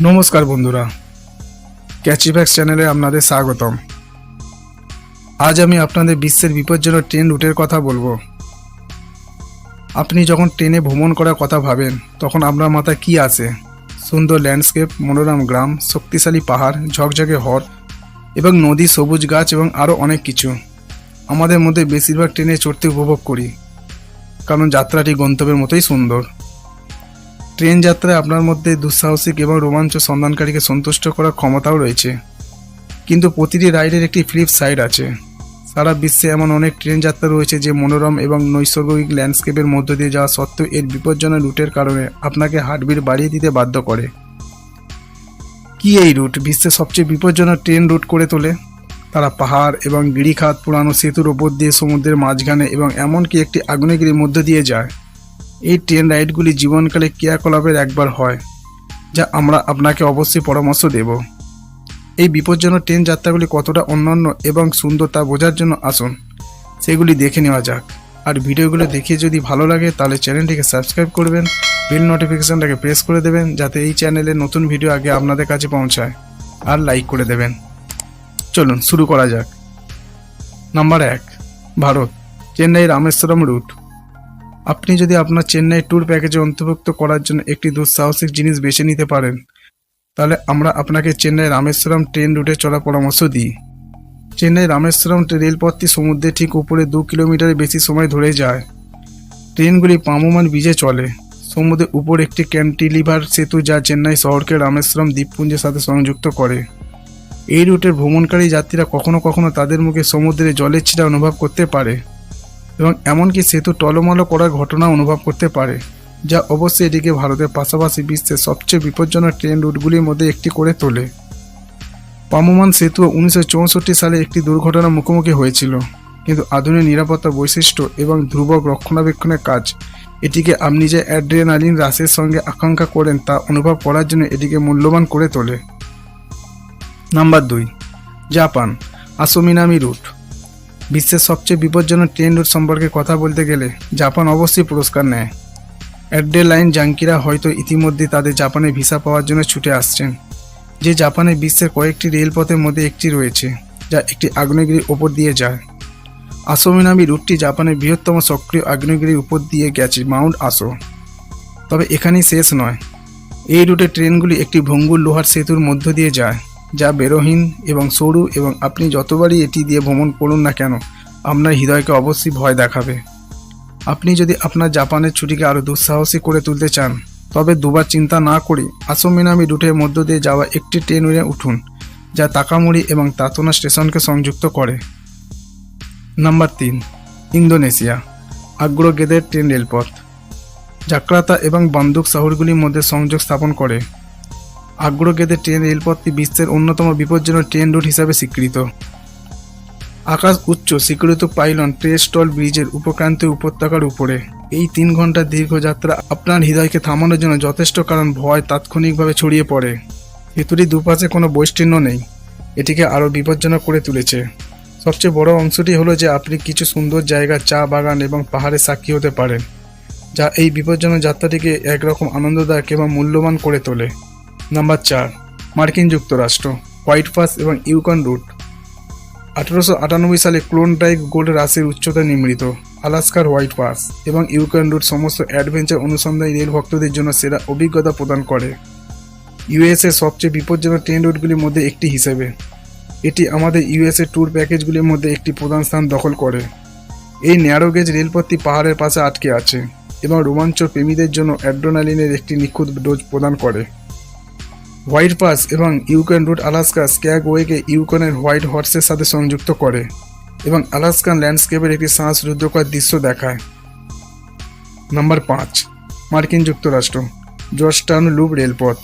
নমস্কার বন্ধুরা। ক্যাচিব্যাক্স চ্যানেলে আপনাদের স্বাগতম। আজ আমি আপনাদের বিশ্বের বিপজ্জনক ট্রেন রুটের কথা বলব। আপনি যখন ট্রেনে ভ্রমণ করার কথা ভাবেন, তখন আপনার মাথায় কি আসে সুন্দর ল্যান্ডস্কেপ মনোরম গ্রাম, শক্তিশালী পাহাড়, ঝকঝকে হর এবং নদী, সবুজ গাছ এবং আরও অনেক কিছু। আমাদের মধ্যে বেশিরভাগ ট্রেনে চড়তে উপভোগ করি, কারণ যাত্রাটি গন্তব্যের মতোই সুন্দর। ট্রেন যাত্রায় আপনার মধ্যে দুঃসাহসিক এবং রোমাঞ্চ সন্ধানকারীকে সন্তুষ্ট করার ক্ষমতাও রয়েছে। কিন্তু প্রতিটি রাইডের একটি ফ্লিপ সাইড আছে। সারা বিশ্বে এমন অনেক ট্রেন যাত্রা রয়েছে যে মনোরম এবং নৈসর্গিক ল্যান্ডস্কেপের মধ্য দিয়ে যাওয়া সত্ত্বেও এর বিপজ্জনক রুটের কারণে আপনাকে হার্টবিট বাড়িয়ে দিতে বাধ্য করে। কি এই রুট? বিশ্বের সবচেয়ে বিপজ্জনক ট্রেন রুট করে তোলে? তারা পাহাড় এবং গিরিখাত, পুরানো সেতুর ওপর দিয়ে সমুদ্রের মাঝখানে এবং এমনকি একটি আগ্নেয়গিরির মধ্য দিয়ে যায়। এই ট্রেন রাইডগুলি জীবনকালে ক্রিয়াকলাপের একবার হয়, যা আমরা আপনাকে অবশ্যই পরামর্শ দেব। এই বিপজ্জনক ট্রেন যাত্রাগুলি কতটা অন্যান্য এবং সুন্দর তা বোঝার জন্য আসুন, সেগুলি দেখে নেওয়া যাক। আর ভিডিওগুলো দেখে যদি ভালো লাগে, তাহলে চ্যানেলটিকে সাবস্ক্রাইব করবেন বেল নোটিফিকেশানটাকে প্রেস করে দেবেন, যাতে এই চ্যানেলে নতুন ভিডিও আগে আপনাদের কাছে পৌঁছায়, আর লাইক করে দেবেন। চলুন, শুরু করা যাক। নাম্বার এক, ভারত চেন্নাই রামেশ্বরম রুট আপনি যদি আপনার চেন্নাই ট্যুর প্যাকেজে অন্তর্ভুক্ত করার জন্য একটি দুঃসাহসিক জিনিস বেছে নিতে পারেন, তাহলে আমরা আপনাকে চেন্নাই রামেশ্বরম ট্রেন রুটে চলার পরামর্শ দিই। চেন্নাই রামেশ্বরম রেলপথটি সমুদ্রের ঠিক উপরে দু কিলোমিটারের বেশি সময় ধরে যায়। ট্রেনগুলি পামোমান ব্রিজে চলে। সমুদ্রের উপর একটি ক্যান্টিলিভার সেতু যা চেন্নাই শহরকে রামেশ্বরম দ্বীপপুঞ্জের সাথে সংযুক্ত করে। এই রুটের ভ্রমণকারী যাত্রীরা কখনো কখনো তাদের মুখে সমুদ্রে জলের ছিটা অনুভব করতে পারে। এবং এমনকি সেতু টলমলো করার ঘটনা অনুভব করতে পারে, যা অবশ্যই এটিকে ভারতের পাশাপাশি বিশ্বের সবচেয়ে বিপজ্জনক ট্রেন রুটগুলির মধ্যে একটি করে তোলে। পামমান সেতু উনিশশো চৌষট্টি সালে একটি দুর্ঘটনার মুখোমুখি হয়েছিল, কিন্তু আধুনিক নিরাপত্তা বৈশিষ্ট্য এবং ধ্রুবক রক্ষণাবেক্ষণের কাজ এটিকে আপনি যে অ্যাড্রিনালিন হ্রাসের সঙ্গে আকাঙ্ক্ষা করেন তা অনুভব করার জন্য এটিকে মূল্যবান করে তোলে। নাম্বার দুই, জাপান, আসোমিনামি রুট। বিশ্বের সবচেয়ে বিপজ্জনক ট্রেন রুট সম্পর্কে কথা বলতে গেলে জাপান অবশ্যই পুরস্কার নেয়। লাইন জাঙ্কিরা হয়তো ইতিমধ্যে তাদের জাপানে ভিসা পাওয়ার জন্য ছুটে আসছেন, যে জাপানে বিশ্বের কয়েকটি রেলপথের মধ্যে একটি রয়েছে, যা একটি আগ্নেয়গিরির ওপর দিয়ে যায়। আসোমিনামি রুটটি জাপানের বৃহত্তম সক্রিয় আগ্নেয়গিরির উপর দিয়ে গেছে মাউন্ট আসো। তবে এখানেই শেষ নয়। এই রুটে ট্রেনগুলি একটি ভঙ্গুর লোহার সেতুর মধ্য দিয়ে যায়। যা বেরোহীন এবং সরু এবং আপনি যতবারই এটি দিয়ে ভ্রমণ করুন না কেন, আপনার হৃদয়কে অবশ্যই ভয় দেখাবে। আপনি যদি আপনার জাপানের ছুটিকে আরও দুঃসাহসী করে তুলতে চান, তবে দুবার চিন্তা না করে আসমিনামি রুটের মধ্য দিয়ে যাওয়া একটি ট্রেনে উঠুন, যা তাকামুড়ি এবং তাতোনা স্টেশনকে সংযুক্ত করে। নাম্বার তিন, ইন্দোনেশিয়া, আগ্রগেদের ট্রেন রেলপথ। জাক্রাতা এবং বান্দুক শহরগুলির মধ্যে সংযোগ স্থাপন করে। আগ্রগেদের ট্রেন রেলপথটি বিশ্বের অন্যতম বিপজ্জনক ট্রেন রুট হিসাবে স্বীকৃত। আকাশ উচ্চ স্বীকৃত পাইলন ট্রেস্টল ব্রিজের উপক্রান্তীয় উপত্যকার উপরে। এই তিন ঘণ্টার দীর্ঘ যাত্রা আপনার হৃদয়কে থামানোর জন্য যথেষ্ট কারণ ভয় তাৎক্ষণিকভাবে ছড়িয়ে পড়ে। সেতুটির দুপাশে কোনো বৈষ্টিন্য নেই। এটিকে আরও বিপজ্জনক করে তুলেছে। সবচেয়ে বড় অংশটি হলো যে আপনি কিছু সুন্দর জায়গা, চা বাগান এবং পাহাড়ের সাক্ষী হতে পারেন, যা এই বিপজ্জনক যাত্রাটিকে একরকম আনন্দদায়ক এবং মূল্যবান করে তোলে। নাম্বার চার, মার্কিন যুক্তরাষ্ট্র, হোয়াইট পাস এবং ইউকন রুট। আঠারোশো আটানব্বই সালে ক্লোন ড্রাইভ গোল্ড রাশির উচ্চতা নির্মিত আলাস্কার হোয়াইট পাস এবং ইউকন রুট সমস্ত অ্যাডভেঞ্চার অনুসন্ধানী রেল ভক্তদের জন্য সেরা অভিজ্ঞতা প্রদান করে। ইউএসএ সবচেয়ে বিপজ্জনক ট্রেন রুটগুলির মধ্যে একটি হিসেবে। এটি আমাদের ইউএসএ ট্যুর প্যাকেজগুলির মধ্যে একটি প্রধান স্থান দখল করে। এই ন্যারোগেজ রেলপথটি পাহাড়ের পাশে আটকে আছে এবং রোমাঞ্চ প্রেমীদের জন্য অ্যাড্রোনালিনের একটি নিখুঁত ডোজ প্রদান করে। হোয়াইট পাস এবং ইউক্রেন রুট আলাস্কা স্ক্যাগওয়েকে ইউক্রেনের হোয়াইট হর্সের সাথে সংযুক্ত করে এবং আলাস্কান ল্যান্ডস্কেপের একটি শ্বাসরুদ্ধকর দৃশ্য দেখায়। নাম্বার পাঁচ, মার্কিন যুক্তরাষ্ট্র, জর্জটাউন লুপ রেলপথ।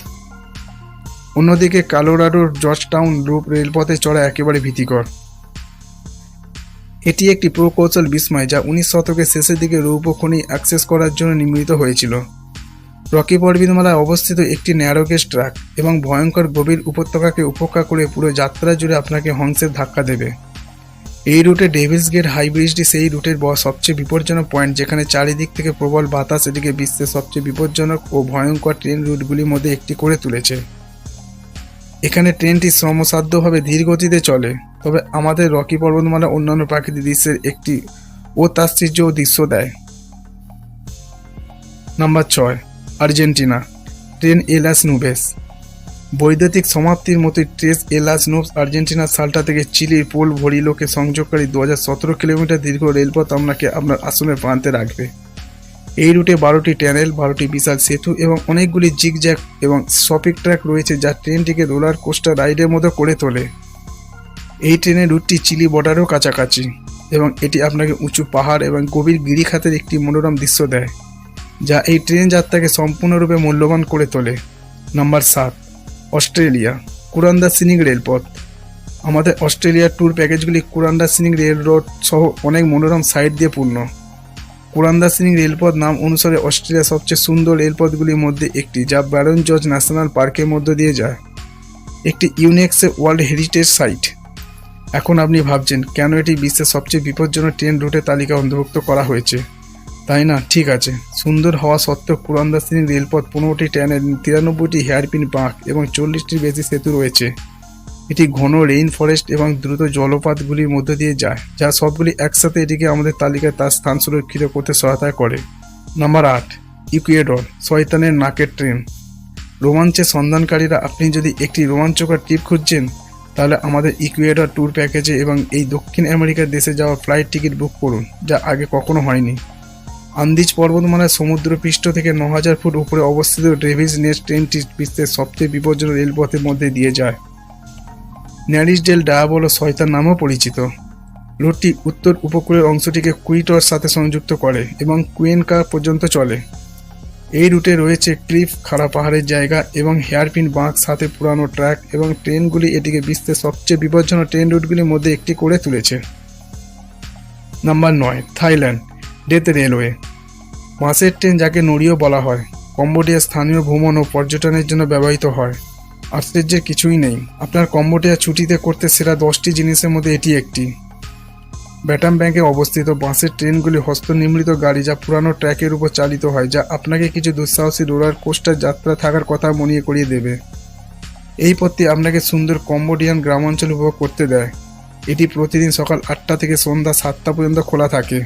অন্যদিকে কালোরাডোর জর্জটাউন লুপ রেলপথে চড়া একেবারে ভীতিকর। এটি একটি প্রকৌশল বিস্ময় যা উনিশ শতকের শেষের দিকে রৌপ্য খনি অ্যাক্সেস করার জন্য নির্মিত হয়েছিল। রকি পর্বতমালায় অবস্থিত একটি ন্যারোগেজ ট্রাক এবং ভয়ঙ্কর গভীর উপত্যকাকে উপেক্ষা করে পুরো যাত্রা জুড়ে আপনাকে হংসের ধাক্কা দেবে। এই রুটে ডেভিলস গেট হাই ব্রিজটি সেই রুটের সবচেয়ে বিপজ্জনক পয়েন্ট, যেখানে চারিদিক থেকে প্রবল বাতাস এটিকে বিশ্বের সবচেয়ে বিপজ্জনক ও ভয়ঙ্কর ট্রেন রুটগুলির মধ্যে একটি করে তুলেছে। এখানে ট্রেনটি শ্রমসাধ্যভাবে ধীর গতিতে চলে, তবে আমাদের রকি পর্বতমালা অন্যান্য প্রাকৃতিক দৃশ্যের একটি অত্যাশ্চর্য দৃশ্য দেয়। নাম্বার ছয়। আর্জেন্টিনা ট্রেন এলাস নুবেস বৈদ্যুতিক সমাপ্তির মতোই ট্রেস এলাস নুবস আর্জেন্টিনার সালটা থেকে চিলির পোল ভরিলোকে সংযোগকারী দু হাজার সতেরো কিলোমিটার দীর্ঘ রেলপথ আপনাকে আপনার আসনের প্রান্তে রাখবে। এই রুটে বারোটি ট্যানেল, বারোটি বিশাল সেতু এবং অনেকগুলি জিগজ্যাক এবং শপিং ট্র্যাক রয়েছে যা ট্রেনটিকে রোলার কোস্টার রাইডের মতো করে তোলে। এই ট্রেনের রুটটি চিলি বর্ডারও কাছাকাছি এবং এটি আপনাকে উঁচু পাহাড় এবং গভীর গিরিখাতের একটি মনোরম দৃশ্য দেয়। যা এই ট্রেন যাত্রাকে সম্পূর্ণরূপে মূল্যবান করে তোলে। নাম্বার সাত, অস্ট্রেলিয়া কুরান্দা সিনিং রেলপথ। আমাদের অস্ট্রেলিয়ার ট্যুর প্যাকেজগুলি কুরান্দা সিনিং রেল রোড সহ অনেক মনোরম সাইট দিয়ে পূর্ণ। কুরান্দা সিনিং রেলপথ নাম অনুসারে অস্ট্রেলিয়ার সবচেয়ে সুন্দর রেলপথগুলির মধ্যে একটি, যা ব্যারন জর্জ ন্যাশনাল পার্কের মধ্য দিয়ে যায়। একটি ইউনেক্সে ওয়ার্ল্ড হেরিটেজ সাইট। এখন আপনি ভাবছেন, কেন এটি বিশ্বের সবচেয়ে বিপজ্জনক ট্রেন রুটের তালিকা অন্তর্ভুক্ত করা হয়েছে? তাই না? ঠিক আছে। সুন্দর হওয়া সত্ত্বেও কুরান্দা সিনিং রেলপথ পনেরোটি ট্রেনের তিরানব্বইটি হেয়ারপিন বাঁক এবং চল্লিশটির বেশি সেতু রয়েছে। এটি ঘন রেইন ফরেস্ট এবং দ্রুত জলপাতগুলির মধ্য দিয়ে যায়, যা সবগুলি একসাথে এটিকে আমাদের তালিকায় তার স্থান সুরক্ষিত করতে সহায়তা করে। নাম্বার আট, ইকুয়েডর, শয়তানের নাকের ট্রেন। রোমাঞ্চের সন্ধানকারীরা আপনি যদি একটি রোমাঞ্চকর ট্রিপ খুঁজছেন, তাহলে আমাদের ইকুয়েডর ট্যুর প্যাকেজে এবং এই দক্ষিণ আমেরিকার দেশে যাওয়া ফ্লাইট টিকিট বুক করুন, যা আগে কখনো হয়নি। আন্দিজ পর্বতমালার সমুদ্রপৃষ্ঠ থেকে ন হাজার ফুট উপরে অবস্থিত ডেভিস নেস্ট ট্রেনটি বিশ্বের সবচেয়ে বিপজ্জনক রেলপথের মধ্যে দিয়ে যায়। ন্যারিস ডেল ডায়াবলো শয়তান নামেও পরিচিত। রুটটি উত্তর উপকূলের অংশটিকে কুইটর সাথে সংযুক্ত করে এবং কুয়েনকা পর্যন্ত চলে। এই রুটে রয়েছে ক্লিফ, খাড়া পাহাড়ের জায়গা এবং হেয়ারপিন বাঁক সাথে পুরানো ট্র্যাক এবং ট্রেনগুলি এটিকে বিশ্বের সবচেয়ে বিপজ্জনক ট্রেন রুটগুলির মধ্যে একটি করে তুলেছে। নাম্বার নয়, থাইল্যান্ড। Death railway. বাসের ট্রেন যাকে নড়িও বলা হয় কম্বোডিয়া স্থানীয় ভ্রমণ ও পর্যটনের জন্য ব্যবহৃত হয়। আশ্চর্যের কিছুই নেই। আপনার কম্বোডিয়া ছুটিতে করতে সেরা দশটি জিনিসের মধ্যে এটি একটি। ব্যাটাম ব্যাংকে অবস্থিত বাসের ট্রেনগুলি হস্তনির্মিত গাড়ি যা পুরানো ট্র্যাকের উপর চালিত হয়, যা আপনাকে কিছু দুঃসাহসী রোলার কোস্টার যাত্রা থাকার কথা মনে করিয়ে দেবে। এই পথটি আপনাকে সুন্দর কম্বোডিয়ান গ্রামাঞ্চল উপভোগ করতে দেয়। এটি প্রতিদিন সকাল আটটা থেকে সন্ধ্যা সাতটা পর্যন্ত খোলা থাকে।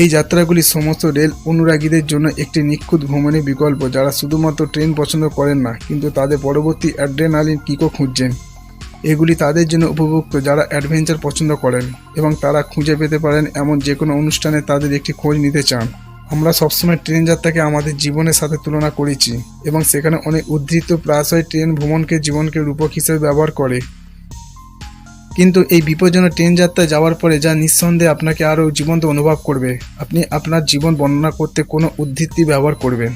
এই যাত্রাগুলি সমস্ত রেল অনুরাগীদের জন্য একটি নিখুঁত ভ্রমণের বিকল্প যারা শুধুমাত্র ট্রেন পছন্দ করেন না, কিন্তু তাদের পরবর্তী অ্যাড্রেনালিন কিকো খুঁজছেন। এগুলি তাদের জন্য উপভুক্ত যারা অ্যাডভেঞ্চার পছন্দ করেন এবং তারা খুঁজে পেতে পারেন এমন যে কোনো অনুষ্ঠানে তাদের একটি খোঁজ নিতে চান। আমরা সবসময় ট্রেন যাত্রাকে আমাদের জীবনের সাথে তুলনা করেছি এবং সেখানে অনেক উদ্ধৃত প্রায়শই ট্রেন ভ্রমণকে জীবনকে রূপক হিসেবে ব্যবহার করে। কিন্তু এই বিপজ্জনক ট্রেন যাত্রায় যাওয়ার পরে যা নিঃসন্দেহে আপনাকে আরও জীবন্ত অনুভব করবে। আপনি আপনার জীবন বর্ণনা করতে কোনো উদ্ধৃতি ব্যবহার করবেন।